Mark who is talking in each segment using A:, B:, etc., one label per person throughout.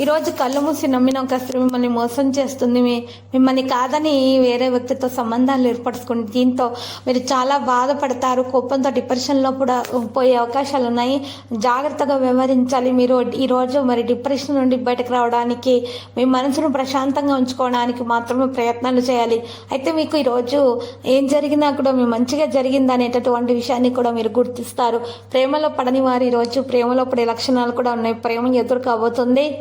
A: ఈరోజు కళ్ళు మూసి నమ్మిన ఒక స్త్రీ మిమ్మల్ని మోసం చేస్తుంది. మీ- మిమ్మల్ని కాదని వేరే వ్యక్తితో సంబంధాలు ఏర్పరచుకుంది. దీంతో మీరు చాలా బాధపడతారు. కోపంతో డిప్రెషన్లో కూడా పోయే అవకాశాలు ఉన్నాయి. జాగ్రత్తగా వ్యవహరించాలి. మీరు ఈరోజు మరి డిప్రెషన్ నుండి బయటకు రావడానికి మీ మనసును ప్రశాంతంగా ఉంచుకోవడానికి మాత్రమే ప్రయత్నాలు చేయాలి. అయితే మీకు ఈరోజు ఏం జరిగినా కూడా మీ మంచిగా జరిగింది అనేటటువంటి విషయాన్ని కూడా మీరు గుర్తిస్తారు. ప్రేమలో పడని వారి ఈరోజు ప్రేమలో పడే లక్షణాలు కూడా ఉన్నాయి. ప్రేమ ఎదురు కాబోతుంది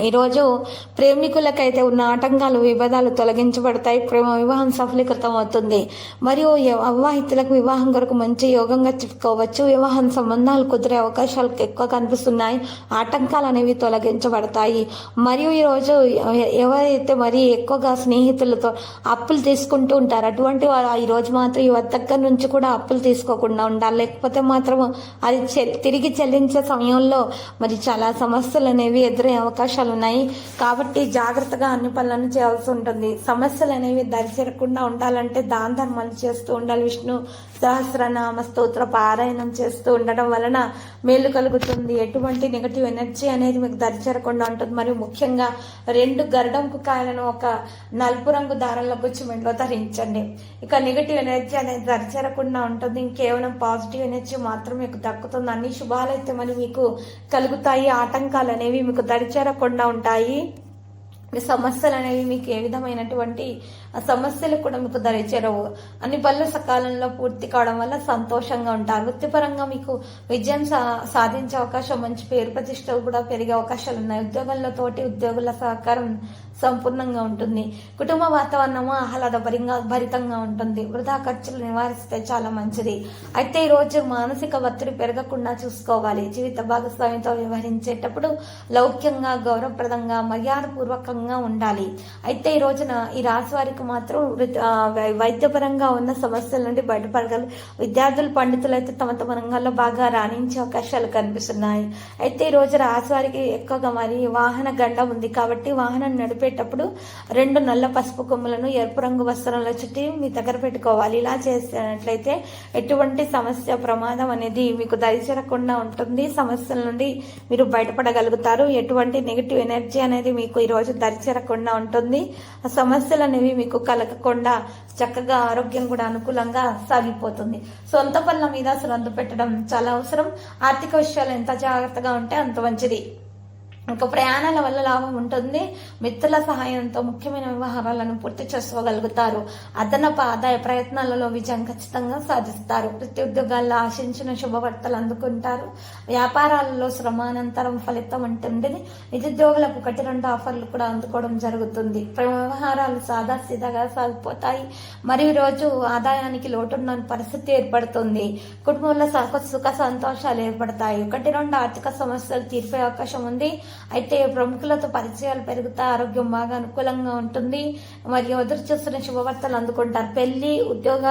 A: ఈరోజు ప్రేమికులకైతే ఉన్న ఆటంకాలు విభేదాలు తొలగించబడతాయి. ప్రేమ వివాహం సఫలీకృతం అవుతుంది. మరియు య- అవివాహితులకు వివాహం కొరకు మంచి యోగంగా చెప్పుకోవచ్చు. వివాహం సంబంధాలు కుదిరే అవకాశాలు ఎక్కువ కనిపిస్తున్నాయి. ఆటంకాలు అనేవి తొలగించబడతాయి. మరియు ఈరోజు ఎవరైతే మరి ఎక్కువగా స్నేహితులతో అప్పులు తీసుకుంటూ ఉంటారు అటువంటి వారు ఈ రోజు మాత్రం ఈ దగ్గర నుంచి కూడా అప్పులు తీసుకోకుండా ఉండాలి. లేకపోతే మాత్రం అది చె- తిరిగి చెల్లించే సమయంలో మరి చాలా సమస్యలు అనేవి ఎదురయ్యే అవకాశాలు ఉన్నాయి కాబట్టి జాగ్రత్తగా అన్ని పనులను చేయాల్సి ఉంటుంది. సమస్యలు అనేవి దరిచేరకుండా ఉండాలంటే దాన ధర్మాలు చేస్తూ ఉండాలి. విష్ణు సహస్రనామ స్తోత్ర పారాయణం చేస్తూ ఉండడం వలన మేలు కలుగుతుంది. ఎటువంటి నెగటివ్ ఎనర్జీ అనేది మీకు దరిచేరకుండా ఉంటుంది. మరియు ముఖ్యంగా రెండు గరడంకు కాయలను ఒక నలుపు రంగు దారంలో గుచ్చి మెడలో ధరించండి. ఇక నెగటివ్ ఎనర్జీ అనేది దరిచేరకుండా ఉంటుంది. కేవలం పాజిటివ్ ఎనర్జీ మాత్రం మీకు దక్కుతుంది. అన్ని శుభాలైతే మరి మీకు కలుగుతాయి. ఆటంకాలు అనేవి మీకు దరిచేరకుండా ఉంటాయి. సమస్యలు అనేవి మీకు ఏ విధమైనటువంటి సమస్యలు కూడా మీకు దరిచేరవు. అన్ని పనులు సకాలంలో పూర్తి కావడం వల్ల సంతోషంగా ఉంటారు. వృత్తిపరంగా మీకు విజయం సా సాధించే అవకాశం మంచి పేరు ప్రతిష్టలు కూడా పెరిగే అవకాశాలు ఉన్నాయి. ఉద్యోగంలో తోటి ఉద్యోగుల సహకారం సంపూర్ణంగా ఉంటుంది. కుటుంబ వాతావరణము ఆహ్లాదభరితంగా భరితంగా ఉంటుంది. వృధా ఖర్చులు నివారిస్తే చాలా మంచిది. అయితే ఈ రోజు మానసిక ఒత్తిడి పెరగకుండా చూసుకోవాలి. జీవిత భాగస్వామితో వ్యవహరించేటప్పుడు లౌక్యంగా గౌరవప్రదంగా మర్యాదపూర్వకంగా ఉండాలి. అయితే ఈ రోజున ఈ రాశి వారికి మాత్రం వై- వైద్యపరంగా ఉన్న సమస్యల నుండి బయటపడగలరు విద్యార్థులు పండితులు అయితే తమ తమ రంగాల్లో బాగా రాణించే అవకాశాలు కనిపిస్తున్నాయి. అయితే ఈ రోజు రాశి వారికి ఎక్కువగా మరి వాహన గండ ఉంది కాబట్టి వాహనం నడిపేటప్పుడు రెండు నల్ల పసుపు కొమ్ములను ఎరుపు రంగు వస్త్రంలో చుట్టి మీ దగ్గర పెట్టుకోవాలి. ఇలా చేసినట్లయితే ఎటువంటి సమస్య ప్రమాదం అనేది మీకు దరిచేరకుండా ఉంటుంది. సమస్యల నుండి మీరు బయటపడగలుగుతారు. ఎటువంటి నెగిటివ్ ఎనర్జీ అనేది మీకు ఈరోజు దరిచేరకుండా ఉంటుంది. ఆ సమస్యలు అనేవి మీకు కలగకుండా చక్కగా ఆరోగ్యం కూడా అనుకూలంగా సాగిపోతుంది. సొంత పనుల మీద శ్రద్ధ పెట్టడం చాలా అవసరం. ఆర్థిక విషయాలు ఎంత జాగ్రత్తగా ఉంటే అంత మంచిది. ఇంకా ప్రయాణాల వల్ల లాభం ఉంటుంది. మిత్రుల సహాయంతో ముఖ్యమైన వ్యవహారాలను పూర్తి చేసుకోగలుగుతారు. అదనపు ఆదాయ ప్రయత్నాలలో విజయం ఖచ్చితంగా సాధిస్తారు. వృత్తి ఉద్యోగాల్లో ఆశించిన శుభవార్తలు అందుకుంటారు. వ్యాపారాలలో శ్రమానంతరం ఫలితం ఉంటుంది. నిరుద్యోగులకు ఒకటి రెండు ఆఫర్లు కూడా అందుకోవడం జరుగుతుంది. వ్యవహారాలు సాదాసీదాగా సాగిపోతాయి. మరియు రోజు ఆదాయానికి లోటున్న పరిస్థితి ఏర్పడుతుంది. కుటుంబంలో సుఖ సంతోషాలు ఏర్పడతాయి. ఒకటి రెండు ఆర్థిక సమస్యలు తీర్పే అవకాశం ఉంది. అయితే ప్రముఖులతో పరిచయాలు పెరుగుతా ఆరోగ్యం బాగా అనుకూలంగా ఉంటుంది. మరియు ఎదురు చూస్తున్న శుభవార్తలు అందుకుంటారు. పెళ్ళి ఉద్యోగ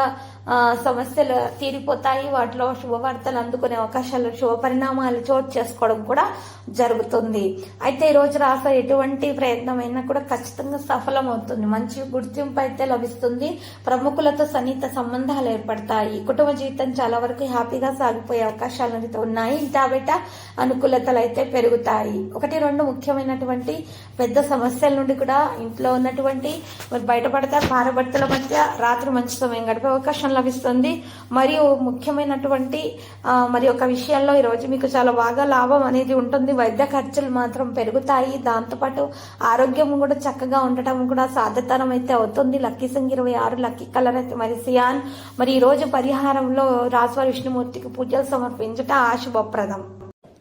A: సమస్యలు తీరిపోతాయి వాటిలో శుభవార్తలు అందుకునే అవకాశాలు శుభ పరిణామాలు చోటు చేసుకోవడం కూడా జరుగుతుంది. అయితే ఈ రోజు రాస ఎటువంటి ప్రయత్నం అయినా కూడా ఖచ్చితంగా సఫలం అవుతుంది మంచి గుర్తింపు అయితే లభిస్తుంది. ప్రముఖులతో సన్నిహిత సంబంధాలు ఏర్పడతాయి. కుటుంబ జీవితం చాలా వరకు హ్యాపీగా సాగిపోయే అవకాశాలు అయితే ఉన్నాయి. ఇంటా బయట అనుకూలతలు అయితే పెరుగుతాయి. ఒకటి రెండు ముఖ్యమైనటువంటి పెద్ద సమస్యల నుండి కూడా ఇంట్లో ఉన్నటువంటి మరి బయటపడతారు భార్యభర్తల మధ్య రాత్రి మంచి సమయం గడిపే అవకాశం లభిస్తుంది. మరియు ముఖ్యమైనటువంటి మరి ఒక విషయంలో ఈరోజు మీకు చాలా బాగా లాభం అనేది ఉంటుంది. వైద్య ఖర్చులు మాత్రం పెరుగుతాయి. దాంతోపాటు ఆరోగ్యం కూడా చక్కగా ఉండటం కూడా సాధ్యతరం అయితే అవుతుంది. లక్కీ సంగ్ ఇరవై ఆరు లక్కీ కలర్ అయితే మరి సియాన్. మరి ఈ రోజు పరిహారంలో రాజవారి విష్ణుమూర్తికి పూజలు సమర్పించటం ఆశుభప్రదం.